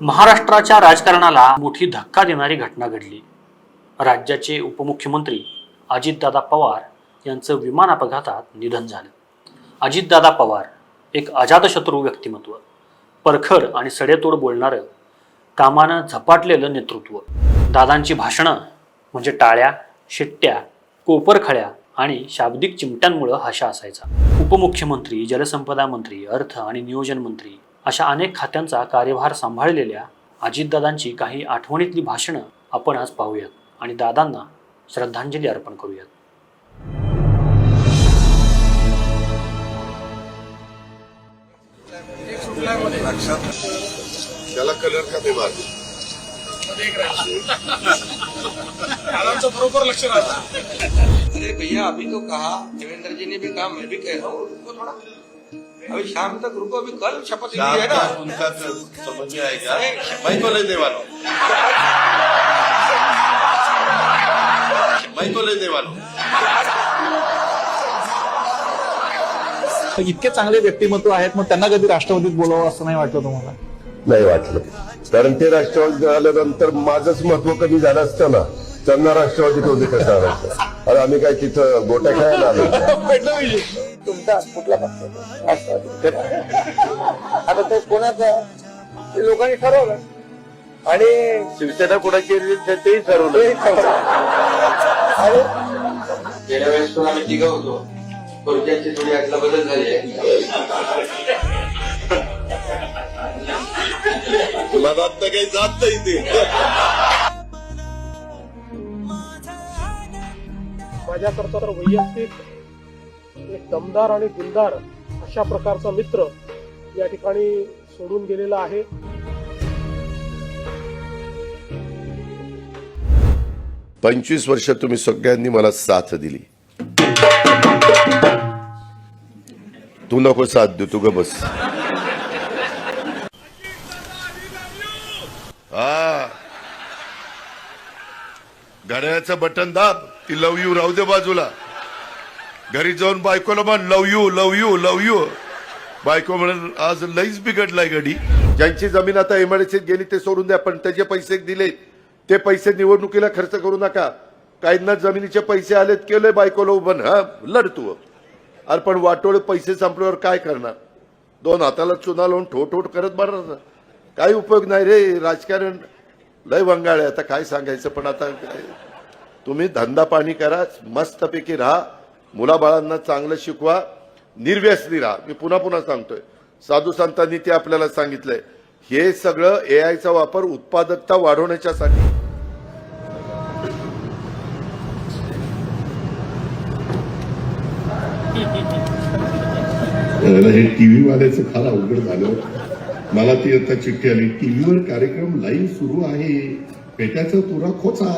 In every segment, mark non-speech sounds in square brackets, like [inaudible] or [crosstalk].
महाराष्ट्राच्या राजकारणाला मोठी धक्का देणारी घटना घडली. राज्याचे उपमुख्यमंत्री अजितदादा पवार यांचं विमान अपघातात निधन झालं. अजितदादा पवार एक अजातशत्रू व्यक्तिमत्व परखड आणि सडेतोड बोलणारं कामानं झपाटलेलं नेतृत्व. दादांची भाषणं म्हणजे टाळ्या शिट्ट्या कोपरखळ्या आणि शाब्दिक चिमट्यांमुळं हशा असायचा. उपमुख्यमंत्री जलसंपदा मंत्री अर्थ आणि नियोजन मंत्री अशा अनेक खात्यांचा कार्यभार सांभाळलेल्या अजितदादांची काही आठवणीतली भाषणं आपण आज पाहूयात आणि दादांना श्रद्धांजली अर्पण करूयात. त्याला कलर का बरोबर लक्ष राहतं. अरे भैया अभी तो कहा देवेंद्र जी ने भी कहा मैं भी कह रहा हूँ। रुको थोड़ा। अभी शाम तक रुको अभी कल शपथ ली है ना उनका तो समझ में आएगा मैं तो लेने वाला हूँ मैं तो लेने वाला हूँ इतके चांगले व्यक्तिमत्व आहेत मग त्यांना कधी राष्ट्रवादीत बोलावं असं नाही वाटलं तुम्हाला? नाही वाटलं. कारण ते राष्ट्रवादी आल्यानंतर माझंच महत्त्व कमी झालं असतं ना. त्यांना राष्ट्रवादीत होते कसं अरे आम्ही काय तिथं गोट्या खेळायला आलो? [laughs] तुमचा कुठला पक्ष आता तो कोणाचा ते लोकांनी ठरवलं. आणि शिवसेना कोणाची तेही ठरवलं. गेल्या वेळेस पण आम्ही तिघं होतो. खुर्च्यांची थोडी अदला बदल झाली आहे. काही जात नाही ते. माझ्याकरता तर वैयक्तिक एक दमदार आणि दिलदार अशा प्रकारचा मित्र या ठिकाणी सोडून गेलेला आहे. पंचवीस वर्ष तुम्ही सगळ्यांनी मला साथ दिली. तू नको साथ देऊ तू ग बस. हा घड्याळाचं बटन दाब ती लव यू राहू दे बाजूला. घरी जाऊन बायकोला म्हण love you love you love you बायको म्हणून आज लईच बिघडलाय गडी. ज्यांची जमीन आता एमआयडीसीत गेली ते सोडून द्या पण त्याचे पैसे दिले. ते पैसे निवडणुकीला खर्च करू नका. काहींना जमिनीचे पैसे आलेत केले बायकोला उभं. हा लढतो. अरे पण वाटोळे पैसे संपल्यावर काय करणार? दोन हाताला चुना लावून ठोठ ठोठ करत बरं. काही उपयोग नाही रे राजकारण लय वंगाळ आहे. आता काय सांगायचं पण आता काय तुम्ही धंदा पाणी करा मस्तपैकी राहा. मुलाबाळांना चांगलं शिकवा निर्व्यसनी राहा. मी पुन्हा पुन्हा सांगतोय. साधू संतांनी ते आपल्याला सांगितलंय. हे सगळं ए आयचा वापर उत्पादकता वाढवण्याच्यासाठी. हे टीव्ही वाल्याचं फार अवघड झालं. मला ती आता चिठ्ठी आली. टीव्हीवर कार्यक्रम लाईव्ह सुरू आहे. पेट्याचा तुरा खोचा.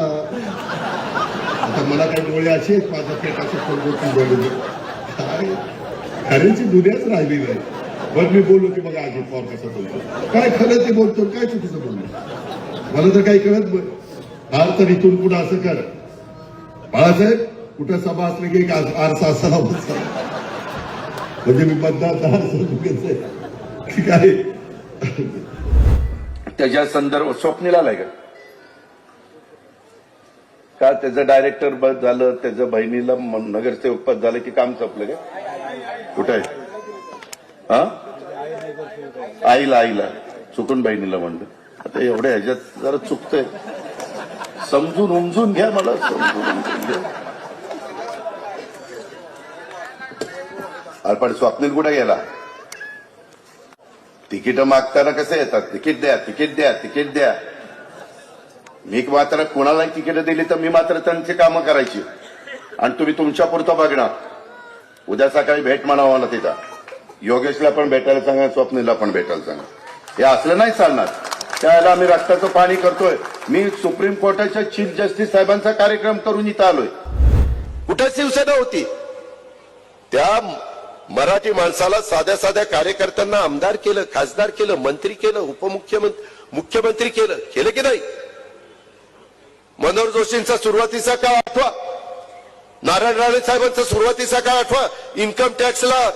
मला काही डोळे असे आहेत माझ्या पेटाचं फोटो डोळे काय खऱ्याची दुनियाच राहिली नाही. बरं मी बोललो की बघा अजित पवार कसं बोलतो. काय खरं ते बोलतो काय चुकीचं बोलतो मला तर काही कळत नाही. फार तर इथून पुढे असं कर. बाळासाहेब कुठं सभा असली की एक आरसा असावा बसला म्हणजे मी मतदार ठीक आहे. त्याच्या संदर्भ स्वप्नीला लागेल का त्याचं डायरेक्टर बस झालं त्याचं बहिणीला नगरसेवक पद झालं की काम संपलं का? कुठं आहे? हा? आईला आईला. चुकून बहिणीला म्हणलं. आता एवढ्या ह्याच्यात जरा चुकतंय. समजून उमजून घ्या मला. समजून उमजून घ्या. अरे पण स्वप्नील कुठे गेला? तिकीट मागताना कसे येतात? तिकीट द्या तिकीट द्या तिकीट द्या. मी मात्र कुणालाही तिकीट दिली तर मी मात्र त्यांची कामं करायची. आणि तुम्ही तुमच्या पुरतं बघणार. उद्या सकाळी भेट म्हणावा ना तिथं. योगेशला पण भेटायला सांगा स्वप्नीला पण भेटायला सांगा. हे असलं नाही चालणार. त्याला आम्ही रक्ताचं पाणी करतोय. मी सुप्रीम कोर्टाच्या चीफ जस्टिस साहेबांचा कार्यक्रम करून इथं आलोय. कुठं शिवसेना होती? त्या मराठी माणसाला साध्या साध्या कार्यकर्त्यांना आमदार केलं खासदार केलं मंत्री केलं उपमुख्यमंत्री मुख्यमंत्री केलं. केलं की नाही? मनोहर जोशींचा सुरुवातीचा काळ आठवा. नारायण राणे साहेबांचा सुरुवातीचा काळ आठवा. इन्कम टॅक्सला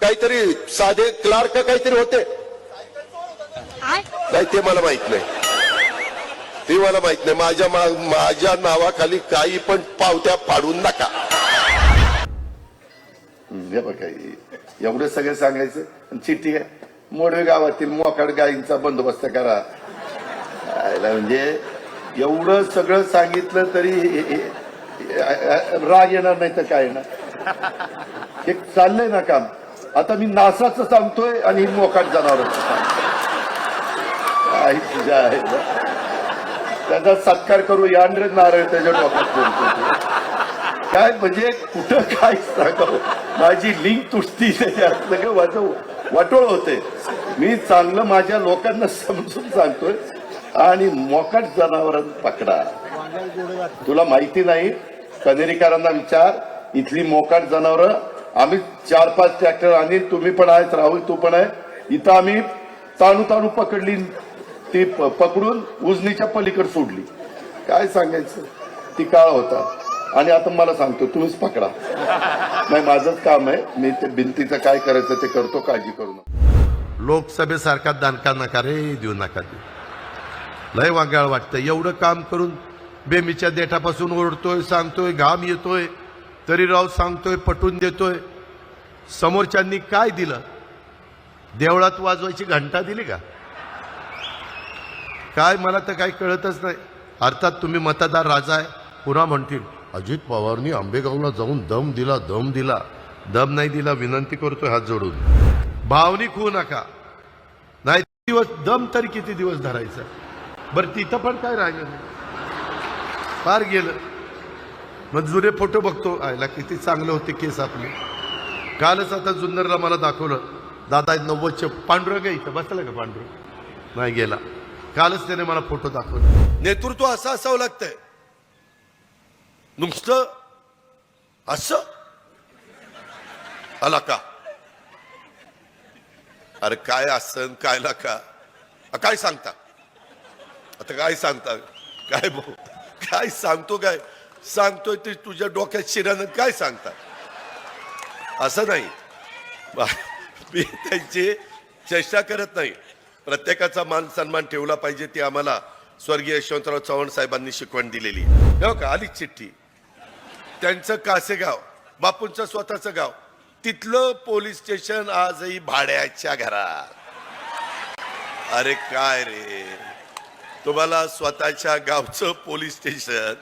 काहीतरी साधे क्लार्क काहीतरी होते. नाही ते मला माहीत नाही. ते मला माहीत नाही. माझ्या माझ्या नावाखाली काही पण पावत्या पाडून नका. बघा एवढं सगळं सांगायचं. चिठ्ठी मोडवे गावातील मोकाड गायींचा बंदोबस्त करा. म्हणजे एवढं सगळं सांगितलं तरी राग येणार नाही तर काय येणार? एक चाललंय ना काम. आता मी नासाचं सांगतोय आणि मोकाट जनावरांचं आहे. त्याचा सत्कार करू यांड्रे नारळ त्याच्या डोक्यात बोलतो काय म्हणजे कुठं काय सांगावं माझी लिंक तुटती सगळं माझं वाटोळ होते. मी चांगलं माझ्या लोकांना समजून सांगतोय. आणि मोकाट जनावर पकडा. तुला माहिती नाही कनेरीकरांना विचार इथली मोकाट जनावर आम्ही चार पाच ट्रॅक्टर आणि तुम्ही पण आहेत राहुल तू पण आहे इथं आम्ही ताणू ताणू पकडली ती पकडून उजनीच्या पलीकडे सोडली. काय सांगायचं? ती काळ होता. आणि आता मला सांगतो तुम्हीच पकडा. नाही माझंच काम आहे मी ते भिंतीचं काय करायचं ते करतो काळजी करू नका. लोकसभेसारखा दणका नका रे देऊ नका देऊ. लय वांगाळ वाटतं एवढं काम करून बेमीच्या देठापासून ओरडतोय सांगतोय घाम येतोय तरी राव सांगतोय पटून देतोय. समोरच्यांनी काय दिलं? देवळात वाजवायची घंटा दिली का? काय मला तर काही कळतच नाही. अर्थात तुम्ही मतदार राजा आहे पुन्हा म्हणतील अजित पवारनी आंबेगावला जाऊन दम दिला दम दिला. दम नाही दिला विनंती करतोय हात जोडून. भावनिक होऊ नका. नाही दिवस दम तरी किती दिवस धरायचा? बरं तिथं पण काय राहिलं नाही फार गेलं. मग जुने फोटो बघतो. आयला किती चांगले होते केस आपले. कालच आता जुन्नरला मला दाखवलं. दादा नव्वदचे पांडुरंग आहे इथं. बसला का पांडुरंग नाही गेला. कालच त्याने मला फोटो दाखवला. नेतृत्व असं असावं लागतंय. नुसतं असं? आला का? अरे काय असं काय का? काय सांगता? आता काय सांगता? काय भाऊ? काय सांगतो काय? सांगतोय ते तुझ्या डोक्यात शिरानं काय सांगता? असं नाही. मी त्यांची चेष्टा करत नाही. प्रत्येकाचा मान सन्मान ठेवला पाहिजे ती आम्हाला स्वर्गीय यशवंतराव चव्हाण साहेबांनी शिकवण दिलेली. हो का? आली चिठ्ठी. त्यांचं कासेगाव बापूंचं स्वतःचं गाव. तिथलं पोलीस स्टेशन आजही भाड्याच्या घरात. अरे काय रे? तुम्हाला स्वतःच्या गावचं पोलीस स्टेशन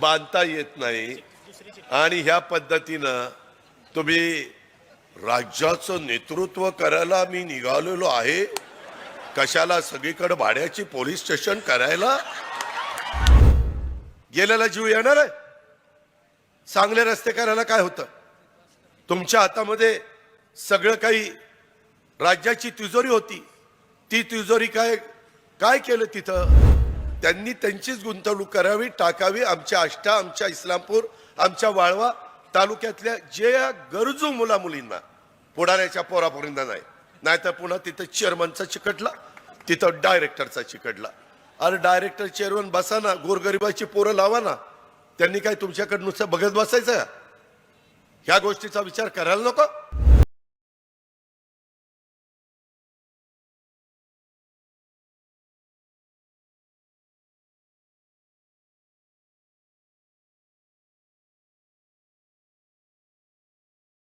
बांधता येत नाही. आणि ह्या पद्धतीनं तुम्ही राज्याचं नेतृत्व करायला मी निघालेलो आहे. कशाला सगळीकडे भाड्याची पोलीस स्टेशन करायला? गेलेला जीव येणार आहे. चांगले रस्ते करायला काय होतं? तुमच्या हातामध्ये सगळं काही राज्याची तिजोरी होती. ती तिजोरी काय काय केलं तिथं? त्यांनी त्यांचीच गुंतवणूक करावी टाकावी. आमच्या आष्टा आमच्या इस्लामपूर आमच्या वाळवा तालुक्यातल्या जे गरजू मुला मुलींना पुढाऱ्याच्या पोरापोरींना नाही. नाहीतर पुन्हा तिथं चेअरमनचा चिकटला तिथं डायरेक्टरचा चिकटला. अरे डायरेक्टर चेअरमन बसा ना गोरगरिबाची पोरं लावा ना त्यांनी काय तुमच्याकडे नुसतं बघत बसायचं? ह्या गोष्टीचा विचार करायला नको.